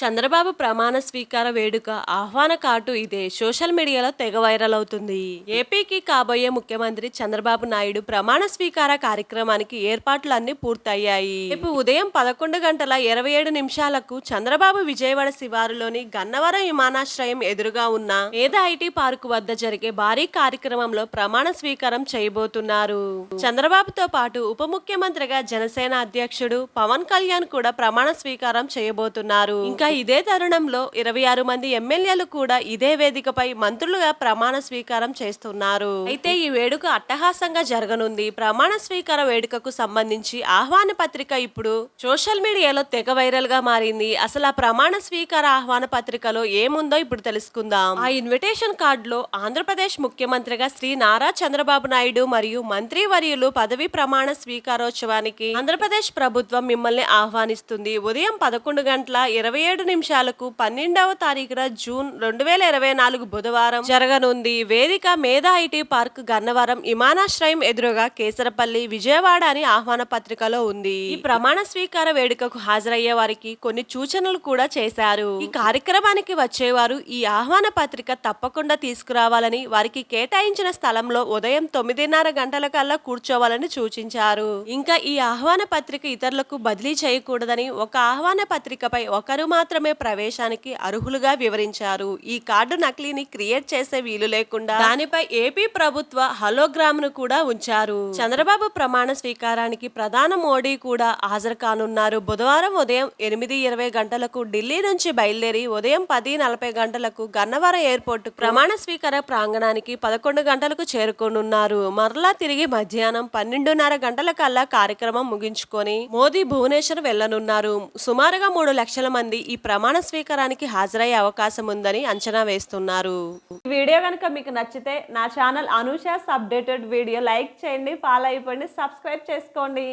చంద్రబాబు ప్రమాణ స్వీకార వేడుక ఆహ్వాన కాటు ఇదే. సోషల్ మీడియాలో తెగ వైరల్ అవుతుంది. ఏపీకి కాబోయే ముఖ్యమంత్రి చంద్రబాబు నాయుడు ప్రమాణ స్వీకార కార్యక్రమానికి ఏర్పాట్లన్నీ పూర్తయ్యాయి. రేపు ఉదయం పదకొండు గంటల ఇరవై ఏడు నిమిషాలకు చంద్రబాబు విజయవాడ శివారులోని గన్నవరం విమానాశ్రయం ఎదురుగా ఉన్న మేధ ఐటీ పార్కు వద్ద జరిగే భారీ కార్యక్రమంలో ప్రమాణ స్వీకారం చేయబోతున్నారు. చంద్రబాబుతో పాటు ఉప ముఖ్యమంత్రిగా జనసేన అధ్యక్షుడు పవన్ కళ్యాణ్ కూడా ప్రమాణ స్వీకారం చేయబోతున్నారు. ఇంకా ఇదే తరుణంలో ఇరవై ఆరు మంది ఎమ్మెల్యేలు కూడా ఇదే వేదికపై మంత్రులుగా ప్రమాణ స్వీకారం చేస్తున్నారు. అయితే ఈ వేడుక అట్టహాసంగా జరగనుంది. ప్రమాణ స్వీకార వేడుకకు సంబంధించి ఆహ్వాన పత్రిక ఇప్పుడు సోషల్ మీడియాలో తెగ వైరల్గా మారింది. అసలు ఆ ప్రమాణ స్వీకార ఆహ్వాన పత్రికలో ఏముందో ఇప్పుడు తెలుసుకుందాం. ఆ ఇన్విటేషన్ కార్డులో ఆంధ్రప్రదేశ్ ముఖ్యమంత్రిగా శ్రీ నారా చంద్రబాబు నాయుడు మరియు మంత్రి వర్యులు పదవి ప్రమాణ స్వీకారోత్సవానికి ఆంధ్రప్రదేశ్ ప్రభుత్వం మిమ్మల్ని ఆహ్వానిస్తుంది. ఉదయం పదకొండు గంటల ఇరవై ఏడు నిమిషాలకు పన్నెండవ తారీఖున జూన్ రెండు వేల ఇరవై నాలుగు బుధవారం జరగనుంది వేదిక మేధా ఐటీ పార్క్ గన్నవరం విమానాశ్రయం ఎదురుగా కేసరపల్లి విజయవాడ అని ఆహ్వాన పత్రికలో ఉంది. ఈ ప్రమాణ స్వీకార వేడుకకు హాజరయ్యే వారికి కొన్ని సూచనలు కూడా చేశారు. ఈ కార్యక్రమానికి వచ్చేవారు ఈ ఆహ్వాన పత్రిక తప్పకుండా తీసుకురావాలని వారికి కేటాయించిన స్థలంలో ఉదయం తొమ్మిదిన్నర గంటల కల్లా కూర్చోవాలని సూచించారు. ఇంకా ఈ ఆహ్వాన పత్రిక ఇతరులకు బదిలీ చేయకూడదని ఒక ఆహ్వాన పత్రికపై ఒకరు మాత్రం మాత్రమే ప్రవేశానికి అర్హులుగా వివరించారు. ఈ కార్డు నకిలీని క్రియేట్ చేసే వీలు లేకుండా దానిపై ఏపీ ప్రభుత్వ హలోగ్రామ్ను కూడా ఉంచారు. చంద్రబాబు ప్రమాణ స్వీకారానికి ప్రధాన మోడీ కూడా హాజరు కానున్నారు. బుధవారం ఉదయం ఎనిమిది ఇరవై గంటలకు ఢిల్లీ నుంచి బయలుదేరి ఉదయం పది నలభై గంటలకు గన్నవరం ఎయిర్పోర్ట్ ప్రమాణ స్వీకార ప్రాంగణానికి పదకొండు గంటలకు చేరుకోనున్నారు. మరలా తిరిగి మధ్యాహ్నం పన్నెండున్నర గంటల కల్లా కార్యక్రమం ముగించుకొని మోదీ భువనేశ్వర్ వెళ్ళనున్నారు సుమారుగా మూడు లక్షల మంది ఈ ప్రమాణ స్వీకారానికి హాజరయ్యే అవకాశం ఉందని అంచనా వేస్తున్నారు. ఈ వీడియో కనుక మీకు నచ్చితే నా channel Anusha's updated video like చేయండి ఫాలో అయిపోండి సబ్స్క్రైబ్ చేసుకోండి.